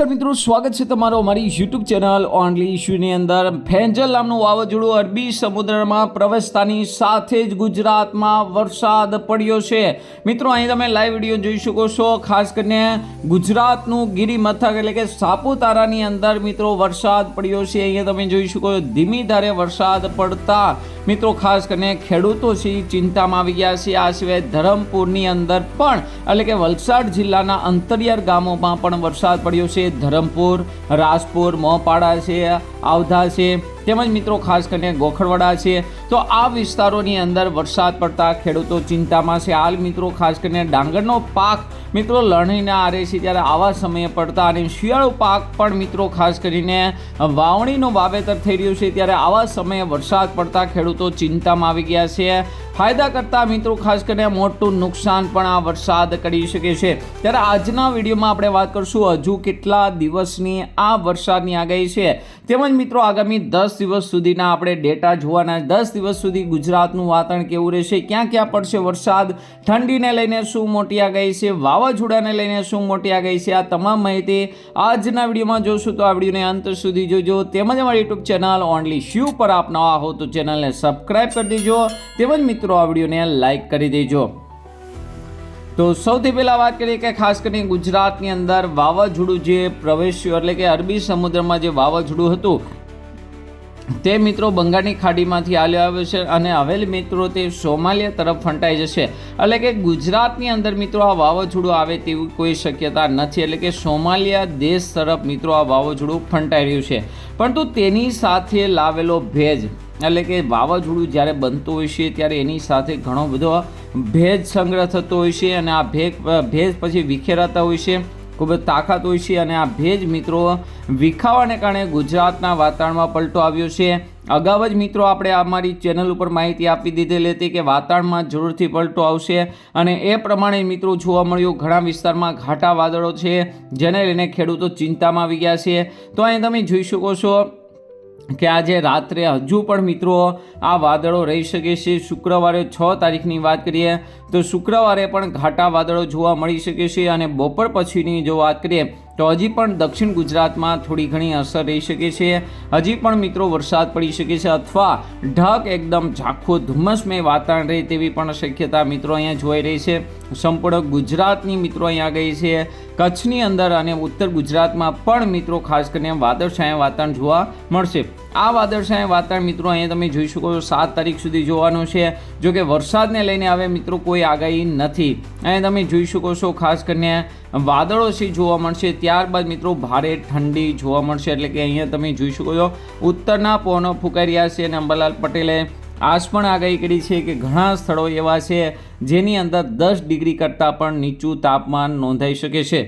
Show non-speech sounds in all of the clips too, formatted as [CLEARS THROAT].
નમસ્કાર મિત્રો, સ્વાગત છે તમારો અમારી યુટ્યુબ ચેનલ ઓનલી ઇશ્યુની અંદર. ફેન્જલ નામનું વાવાઝોડું અરબી સમુદ્રમાં પ્રવેશતાની સાથે જ ગુજરાતમાં વરસાદ પડ્યો છે. મિત્રો, અહીં તમે લાઈવ વીડિયો જોઈ શકો છો. ખાસ કરીને ગુજરાતનું ગિરિમથક એટલે કે સાપુતારાની અંદર મિત્રો વરસાદ પડ્યો છે. અહીંયા તમે જોઈ શકો ધીમી ધારે વરસાદ પડતા મિત્રો, ખાસ કરીને ખેડૂતો છે ચિંતામાં આવી ગયા છે. આ સિવાય ધરમપુરની અંદર પણ, એટલે કે વલસાડ જિલ્લાના અંતરિયાળ ગામોમાં પણ વરસાદ પડ્યો છે. ધરમપુર, રાજપુર, મોપાડા છે, આવધા છે. તેમજ મિત્રો, ખાસ કરીને ગોખડવાડા છે. તો આ વિસ્તારોની અંદર વરસાદ પડતા ખેડૂતો ચિંતામાં છે. હાલ મિત્રો, ખાસ કરીને ડાંગરનો પાક મિત્રો લણણીના આરે છે ત્યારે આવા સમયે પડતા અને શિયાળો પાક પણ મિત્રો ખાસ કરીને વાવણીનું વાવેતર થઈ રહ્યું છે ત્યારે આવા સમયે વરસાદ પડતા ખેડૂતો ચિંતામાં આવી ગયા છે. ફાયદા કરતા મિત્રો, ખાસ કરીને મોટું નુકસાન પણ આ વરસાદ કરી શકે છે. ત્યારે આજના વિડીયોમાં આપણે વાત કરશું હજુ કેટલા દિવસની આ વરસાદની આગાહી છે. તેમજ મિત્રો, આગામી દસ દિવસ સુધીના આપણે ડેટા જોવાના દસ દિવસ સુધી ગુજરાતનું વાતાવરણ કેવું રહેશે? ક્યાં ક્યાં પડશે વરસાદ? ઠંડીને લઈને શું મોટી આગાહી છે? વાવાઝોડાને લઈને શું મોટી આગાહી છે? આ તમામ માહિતી આજના વિડીયોમાં જોશું. તો આ વિડીયોને અંત સુધી જોજો. તેમજ અમારી યુટ્યુબ ચેનલ ઓનલી શ્યુ પર આપ નવા હો તો ચેનલને સબસ્ક્રાઈબ કરી દેજો. તેમજ મિત્રો, આ વિડીયોને લાઈક કરી દેજો. તો સૌથી પહેલાં વાત કરીએ કે ખાસ કરીને ગુજરાતની અંદર વાવાઝોડું જે પ્રવેશ્યું, એટલે કે અરબી સમુદ્રમાં જે વાવાઝોડું હતું તે મિત્રો બંગાળની ખાડીમાંથી હાલ્યો આવ્યો છે અને હવે મિત્રો તે સોમાલિયા તરફ ફંટાઈ જશે. એટલે કે ગુજરાતની અંદર મિત્રો આ વાવાઝોડું આવે તેવી કોઈ શક્યતા નથી. એટલે કે સોમાલિયા દેશ તરફ મિત્રો આ વાવાઝોડું ફંટાઈ રહ્યું છે. પરંતુ તેની સાથે લાવેલો ભેજ, એટલે કે વાવાઝોડું જ્યારે બનતું હોય છે ત્યારે એની સાથે ઘણો બધો ભેજ સંગ્રહ થતો હોય છે અને આ ભેજ ભેજ પછી વિખેરાતા હોય છે. ખૂબ જ તાકાત હોય છે અને આ ભેજ મિત્રો વિખાવાને કારણે ગુજરાતના વાતાવરણમાં પલટો આવ્યો છે. અગાઉ જ મિત્રો આપણે અમારી ચેનલ ઉપર માહિતી આપી દીધેલી હતી કે વાતાવરણમાં જરૂરથી પલટો આવશે અને એ પ્રમાણે મિત્રો જોવા મળ્યું ઘણા વિસ્તારમાં ઘાટા વાદળો છે, જેને લઈને ખેડૂતો ચિંતામાં આવી ગયા છે. તો અહીં તમે જોઈ શકો છો કે આજે રાત્રે હજુ પણ મિત્રો આ વાદળો રહી શકે છે. શુક્રવારે છ તારીખની વાત કરીએ તો શુક્રવારે પણ ઘાટા વાદળો જોવા મળી શકે છે અને બપોર પછીની જો વાત કરીએ તો હજી પણ દક્ષિણ ગુજરાતમાં થોડી ઘણી અસર રહી શકે છે. હજી પણ મિત્રો વરસાદ પડી શકે છે અથવા ઢગ એકદમ ઝાંખું ધુમ્મસમય વાતાવરણ રહે તેવી પણ શક્યતા મિત્રો અહીંયા જોઈ રહી છે. સંપૂર્ણ ગુજરાતની મિત્રો અહીંયા ગઈ છે. કચ્છની અંદર અને ઉત્તર ગુજરાતમાં પણ મિત્રો ખાસ કરીને વાદળછાયા વાતાવરણ જોવા મળશે. આ વાદળછાયા વાતાવરણ મિત્રો, અહીંયા તમે જોઈ શકો છો, સાત તારીખ સુધી જોવાનું છે. જો કે વરસાદને લઈને હવે મિત્રો કોઈ આગાહી નથી. અહીંયા તમે જોઈ શકો છો, ખાસ કરીને વાદળો છે, જોવા મળશે. ત્યારબાદ મિત્રો ભારે ઠંડી જોવા મળશે, એટલે કે અહીંયા તમે જોઈ શકો છો, ઉત્તરના પવનો ફૂંકાઈ રહ્યા છે અને અંબાલાલ પટેલે આજ પણ આગાહી કરી છે કે ઘણા સ્થળો એવા છે જેની અંદર દસ ડિગ્રી કરતાં પણ નીચું તાપમાન નોંધાઈ શકે છે.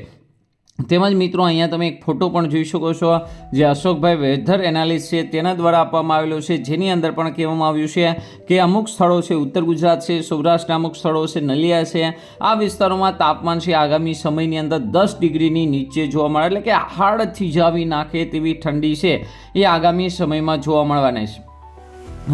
તેમજ મિત્રો, અહીંયા તમે એક ફોટો પણ જોઈ શકો છો, જે અશોકભાઈ વેધર એનાલિસ્ટ છે, તેના દ્વારા આપવામાં આવેલો છે, જેની અંદર પણ કહેવામાં આવ્યું છે કે અમુક સ્થળો છે, ઉત્તર ગુજરાત છે, સૌરાષ્ટ્રના અમુક સ્થળો છે, નલિયા છે, આ વિસ્તારોમાં તાપમાન છે, આગામી સમયની અંદર દસ ડિગ્રીની નીચે જોવા મળે, એટલે કે હાડ થીજાવી નાખે તેવી ઠંડી છે, એ આગામી સમયમાં જોવા મળવાના છે.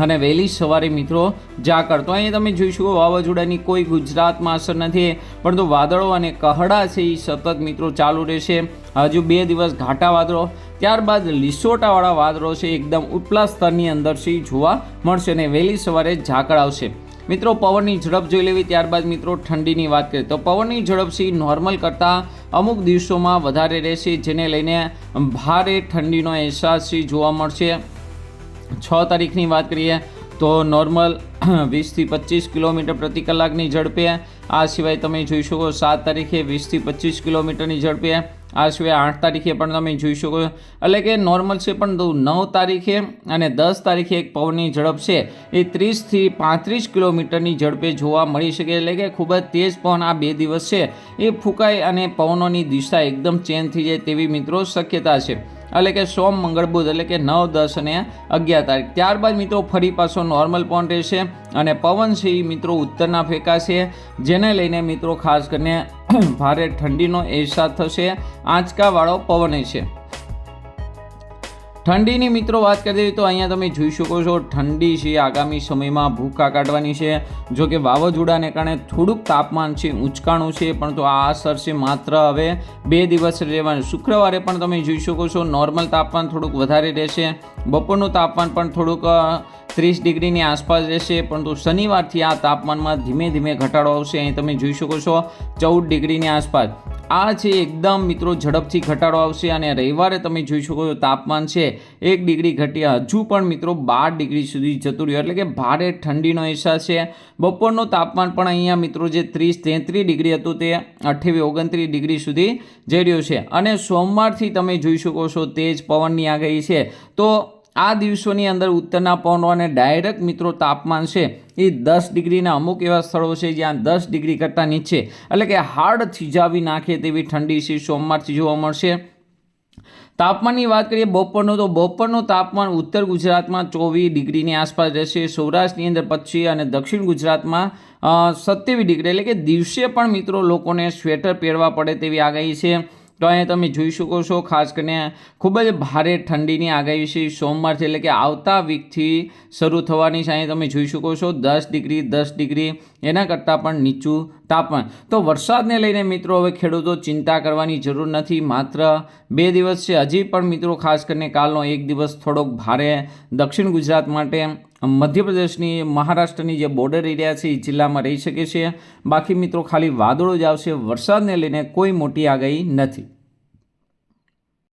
અને વહેલી સવારે મિત્રો ઝાકળ તો અહીં તમે જોઈ શકો વાવાઝોડાની કોઈ ગુજરાતમાં અસર નથી, પરંતુ વાદળો અને કહડા છે એ સતત મિત્રો ચાલુ રહેશે. હજુ બે દિવસ ઘાટા વાદળો, ત્યારબાદ લીસોટાવાળા વાદળો છે એકદમ ઉપલા સ્તરની અંદર છે જોવા મળશે અને વહેલી સવારે ઝાકળ આવશે. મિત્રો, પવનની ઝડપ જોઈ લેવી, ત્યારબાદ મિત્રો ઠંડીની વાત કરીએ તો પવનની ઝડપ છે નોર્મલ કરતાં અમુક દિવસોમાં વધારે રહેશે, જેને લઈને ભારે ઠંડીનો અહેસાસ જોવા મળશે. છ તારીખની વાત કરીએ તો નોર્મલ [CLEARS THROAT] વીસથી પચીસ કિલોમીટર પ્રતિ કલાકની ઝડપે. આ સિવાય તમે જોઈ શકો સાત તારીખે વીસથી પચીસ કિલોમીટરની ઝડપે. આ સિવાય આઠ તારીખે પણ તમે જોઈ શકો. એટલે કે નોર્મલ છે પણ નવ તારીખે અને દસ તારીખે એક પવનની ઝડપ છે. એ ત્રીસથી પાંત્રીસ કિલોમીટરની ઝડપે જોવા મળી શકે. એટલે કે ખૂબ જ તેજ પવન આ બે દિવસ છે. એ ફૂંકાય અને પવનોની દિશા એકદમ ચેન્જ થઈ જાય તેવી મિત્રો શક્યતા છે. એટલે કે સોમ, મંગળ, બુધ, એટલે કે નવ, દસ અને અગિયાર તારીખ. ત્યારબાદ મિત્રો ફરી પાછો નોર્મલ પોઈન્ટ રહેશે અને પવન છે મિત્રો ઉત્તરના ફેંકાશે જેને લઈને મિત્રો ખાસ કરીને [CLEARS THROAT] ભારે ઠંડીનો અહેસાસ થશે. આંચકાવાળો પવન છે ઠંડીની મિત્રો વાત કરીએ તો અહીંયા તમે જોઈ શકો છો, ઠંડી છે, આગામી સમયમાં ભૂકા કાઢવાની છે. જો કે વાવાઝોડાને કારણે થોડુંક તાપમાન છે ઊંચકાણું છે, પરંતુ આ અસર છે માત્ર હવે બે દિવસ રહેવાનું. શુક્રવારે પણ તમે જોઈ શકો છો, નોર્મલ તાપમાન થોડુંક વધારે રહેશે. બપોરનું તાપમાન પણ થોડુંક ત્રીસ ડિગ્રીની આસપાસ રહેશે, પરંતુ શનિવારથી આ તાપમાનમાં ધીમે ધીમે ઘટાડો આવશે. અહીં તમે જોઈ શકો છો, ચૌદ ડિગ્રીની આસપાસ. આ છે એકદમ મિત્રો ઝડપથી ઘટાડો આવશે અને રવિવારે તમે જોઈ શકો છો તાપમાન છે એક ડિગ્રી ઘટ્યા. હજુ પણ મિત્રો બાર ડિગ્રી સુધી જતું રહ્યું. એટલે કે ભારે ઠંડીનો અહેસાસ છે. બપોરનું તાપમાન પણ અહીંયા મિત્રો જે ત્રીસ તેત્રીસ ડિગ્રી હતું તે અઠ્યાવીસ ઓગણત્રીસ ડિગ્રી સુધી જઈ રહ્યું છે. અને સોમવારથી તમે જોઈ શકો છો તેજ પવનની આગાહી છે. તો આ દિવસોની અંદર ઉત્તરના પવનો અને ડાયરેક્ટ મિત્રો તાપમાન છે એ દસ ડિગ્રીના અમુક એવા સ્થળો છે જ્યાં દસ ડિગ્રી કરતાં નીચે. એટલે કે હાર્ડ થીજાવી નાખે તેવી ઠંડી છે સોમવારથી જોવા મળશે. તાપમાનની વાત કરીએ બપોરનું, તો બપોરનું તાપમાન ઉત્તર ગુજરાતમાં ચોવીસ ડિગ્રીની આસપાસ રહેશે, સૌરાષ્ટ્રની અંદર પચીસ અને દક્ષિણ ગુજરાતમાં સત્યાવીસ ડિગ્રી. એટલે કે દિવસે પણ મિત્રો લોકોને સ્વેટર પહેરવા પડે તેવી આગાહી છે. તો અહીંયા તમે જોઈ શકો છો, ખાસ કરીને ખૂબ જ ભારે ઠંડીની આગાહી છે સોમવારથી એટલે કે આવતા વીકથી શરૂ થવાની છે. અહીંયા તમે જોઈ શકો છો, દસ ડિગ્રી દસ ડિગ્રી, એના કરતાં પણ નીચું તાપમાન. તો વરસાદને લઈને મિત્રો હવે ખેડૂતો ચિંતા કરવાની જરૂર નથી. માત્ર બે દિવસ છે, હજી પણ મિત્રો ખાસ કરીને કાલનો એક દિવસ થોડોક ભારે દક્ષિણ ગુજરાત માટે મધ્યપ્રદેશની મહારાષ્ટ્રની જે બોર્ડર એરિયા છે, એ જિલ્લામાં રહી શકે છે. બાકી મિત્રો, ખાલી વાદળો જ આવશે. વરસાદને લઈને કોઈ મોટી આગાહી નથી.